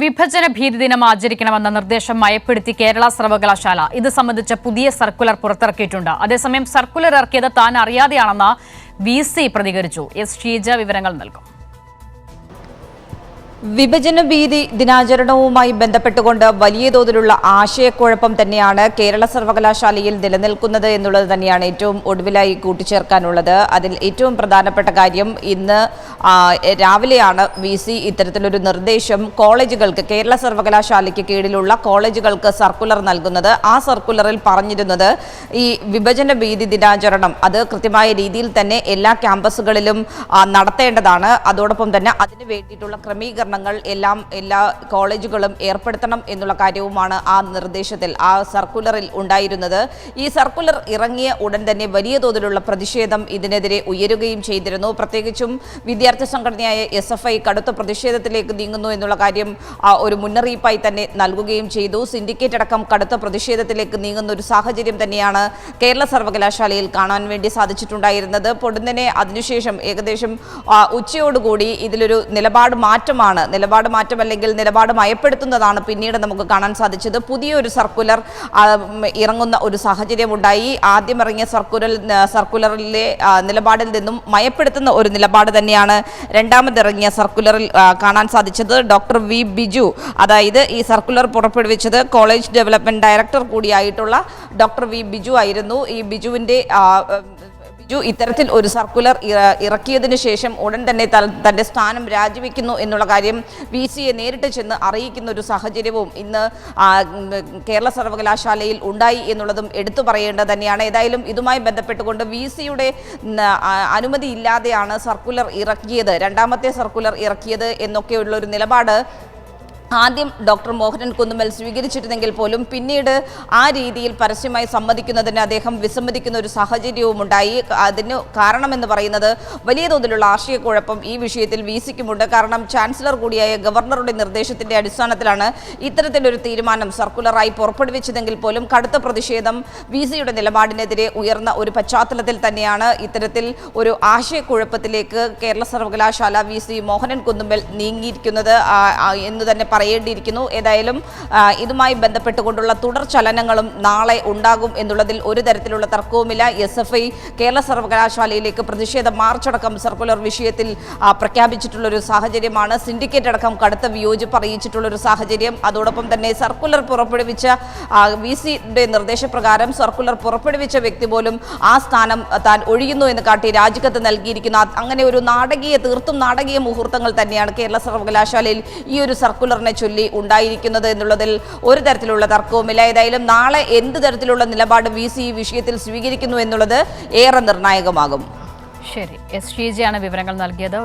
വിഭജന ഭീതി ദിനം ആചരിക്കണമെന്ന നിർദ്ദേശം മയപ്പെടുത്തി കേരള സർവകലാശാല. ഇത് സംബന്ധിച്ച പുതിയ സർക്കുലർ പുറത്തിറക്കിയിട്ടുണ്ട്. അതേസമയം സർക്കുലർ ഇറക്കിയത് താൻ അറിയാതെയാണെന്ന് വി പ്രതികരിച്ചു. എസ് ഷീജ വിവരങ്ങൾ നൽകും. വിഭജന ഭീതി ദിനാചരണവുമായി ബന്ധപ്പെട്ടുകൊണ്ട് വലിയ തോതിലുള്ള ആശയക്കുഴപ്പം തന്നെയാണ് കേരള സർവകലാശാലയിൽ നിലനിൽക്കുന്നത് എന്നുള്ളത് തന്നെയാണ് ഏറ്റവും ഒടുവിലായി കൂട്ടിച്ചേർക്കാനുള്ളത്. അതിൽ ഏറ്റവും പ്രധാനപ്പെട്ട കാര്യം ഇന്ന് രാവിലെയാണ് വി സി ഇത്തരത്തിലൊരു നിർദ്ദേശം കോളേജുകൾക്ക് കേരള സർവകലാശാലയ്ക്ക് കീഴിലുള്ള കോളേജുകൾക്ക് സർക്കുലർ നൽകുന്നത്. ആ സർക്കുലറിൽ പറഞ്ഞിരുന്നത് ഈ വിഭജന ഭീതി ദിനാചരണം അത് കൃത്യമായ രീതിയിൽ തന്നെ എല്ലാ ക്യാമ്പസുകളിലും നടത്തേണ്ടതാണ്. അതോടൊപ്പം തന്നെ അതിന് വേണ്ടിയിട്ടുള്ള ക്രമീകരണങ്ങൾ എല്ലാം എല്ലാ കോളേജുകളും ഏർപ്പെടുത്തണം എന്നുള്ള കാര്യവുമാണ് ആ നിർദ്ദേശത്തിൽ ആ സർക്കുലറിൽ ഉണ്ടായിരുന്നത്. ഈ സർക്കുലർ ഇറങ്ങിയ ഉടൻ തന്നെ വലിയ തോതിലുള്ള പ്രതിഷേധം ഇതിനെതിരെ ഉയരുകയും ചെയ്തിരുന്നു. പ്രത്യേകിച്ചും വിദ്യാർത്ഥി സംഘടനയായ എസ് എഫ് ഐ കടുത്ത പ്രതിഷേധത്തിലേക്ക് നീങ്ങുന്നു എന്നുള്ള കാര്യം ഒരു മുന്നറിയിപ്പായി തന്നെ നൽകുകയും ചെയ്തു. സിൻഡിക്കേറ്റ് അടക്കം കടുത്ത പ്രതിഷേധത്തിലേക്ക് നീങ്ങുന്ന ഒരു സാഹചര്യം തന്നെയാണ് കേരള സർവകലാശാലയിൽ കാണാൻ വേണ്ടി സാധിച്ചിട്ടുണ്ടായിരുന്നത്. പൊടുന്നനെ അതിനുശേഷം ഏകദേശം ഉച്ചയോടുകൂടി ഇതിലൊരു നിലപാട് മാറ്റമാണ് നിലപാട് മാറ്റം അല്ലെങ്കിൽ നിലപാട് മയപ്പെടുത്തുന്നതാണ് പിന്നീട് നമുക്ക് കാണാൻ സാധിച്ചത്. പുതിയൊരു സർക്കുലർ ഇറങ്ങുന്ന ഒരു സാഹചര്യമുണ്ടായി ആദ്യം ഇറങ്ങിയ സർക്കുലർ സർക്കുലറിലെ നിലപാടിൽ നിന്നും മയപ്പെടുത്തുന്ന ഒരു നിലപാട് തന്നെയാണ് രണ്ടാമതിറങ്ങിയ സർക്കുലറിൽ കാണാൻ സാധിച്ചത് ഡോക്ടർ വി ബിജു. അതായത് ഈ സർക്കുലർ പുറപ്പെടുവിച്ചത് കോളേജ് ഡെവലപ്മെന്റ് ഡയറക്ടർ കൂടിയായിട്ടുള്ള ഡോക്ടർ വി ബിജു ആയിരുന്നു. ഈ ബിജുവിന്റെ ബിജു ഇത്തരത്തിൽ ഒരു സർക്കുലർ ഇറ- ഇറക്കിയതിനു ശേഷം ഉടൻ തന്നെ തന്റെ സ്ഥാനം രാജിവെക്കുന്നു എന്നുള്ള കാര്യം വി സിയെ നേരിട്ട് ചെന്ന് അറിയിക്കുന്ന ഒരു സാഹചര്യവും ഇന്ന് കേരള സർവകലാശാലയിൽ ഉണ്ടായി എന്നുള്ളതും എടുത്തു പറയേണ്ടത് തന്നെയാണ്. ഏതായാലും ഇതുമായി ബന്ധപ്പെട്ടുകൊണ്ട് വി സിയുടെ അനുമതി ഇല്ലാതെയാണ് സർക്കുലർ ഇറക്കിയത് രണ്ടാമത്തെ സർക്കുലർ ഇറക്കിയത് എന്നൊക്കെയുള്ള ഒരു നിലപാട് ആദ്യം ഡോക്ടർ മോഹനൻ കുന്നുമൽ സ്വീകരിച്ചിരുന്നെങ്കിൽ പോലും പിന്നീട് ആ രീതിയിൽ പരസ്യമായി സമ്മതിക്കുന്നതിന് അദ്ദേഹം വിസമ്മതിക്കുന്ന ഒരു സാഹചര്യവും ഉണ്ടായി. അതിന് കാരണമെന്ന് പറയുന്നത് വലിയ തോതിലുള്ള ആശയക്കുഴപ്പം ഈ വിഷയത്തിൽ വി സിക്കുമുണ്ട് കാരണം ചാൻസലർ കൂടിയായ ഗവർണറുടെ നിർദ്ദേശത്തിന്റെ അടിസ്ഥാനത്തിലാണ് ഇത്തരത്തിലൊരു തീരുമാനം സർക്കുലറായി പുറപ്പെടുവിച്ചതെങ്കിൽ പോലും കടുത്ത പ്രതിഷേധം വി സിയുടെ നിലപാടിനെതിരെ ഉയർന്ന ഒരു പശ്ചാത്തലത്തിൽ തന്നെയാണ് ഇത്തരത്തിൽ ഒരു ആശയക്കുഴപ്പത്തിലേക്ക് കേരള സർവകലാശാല വി. സി. മോഹനൻ കുന്നുമ്പൽ നീങ്ങിയിരിക്കുന്നത്. എന്ന് തന്നെ പറയേണ്ടിയിരിക്കുന്നു. ഏതായാലും ഇതുമായി ബന്ധപ്പെട്ടുകൊണ്ടുള്ള തുടർ ചലനങ്ങളും നാളെ ഉണ്ടാകും എന്നുള്ളതിൽ ഒരു തരത്തിലുള്ള തർക്കവുമില്ല. എസ് എഫ് ഐ കേരള സർവകലാശാലയിലേക്ക് പ്രതിഷേധ മാർച്ച് അടക്കം സർക്കുലർ വിഷയത്തിൽ പ്രഖ്യാപിച്ചിട്ടുള്ളൊരു സാഹചര്യമാണ്. സിൻഡിക്കേറ്റ് അടക്കം കടുത്ത വിയോജിപ്പ് അറിയിച്ചിട്ടുള്ള ഒരു സാഹചര്യം. അതോടൊപ്പം തന്നെ സർക്കുലർ പുറപ്പെടുവിച്ച വി സിയുടെ നിർദ്ദേശപ്രകാരം സർക്കുലർ പുറപ്പെടുവിച്ച വ്യക്തി പോലും ആ സ്ഥാനം താൻ ഒഴിയുന്നു എന്ന് കാട്ടി രാജിക്കത്ത് നൽകിയിരിക്കുന്ന. അങ്ങനെ ഒരു നാടകീയ തീർത്തും നാടകീയ മുഹൂർത്തങ്ങൾ തന്നെയാണ് കേരള സർവകലാശാലയിൽ ഈ ഒരു സർക്കുലറിനെ ചൊല്ലി ഉണ്ടായിരിക്കുന്നത് എന്നുള്ളതിൽ ഒരു തരത്തിലുള്ള തർക്കവുമില്ല. ഏതായാലും നാളെ എന്ത് തരത്തിലുള്ള നിലപാട് വി സി ഈ വിഷയത്തിൽ സ്വീകരിക്കുന്നു എന്നുള്ളത് ഏറെ നിർണായകമാകും. ശരി. എസ് ഷീജയാണ് വിവരങ്ങൾ നൽകിയത്.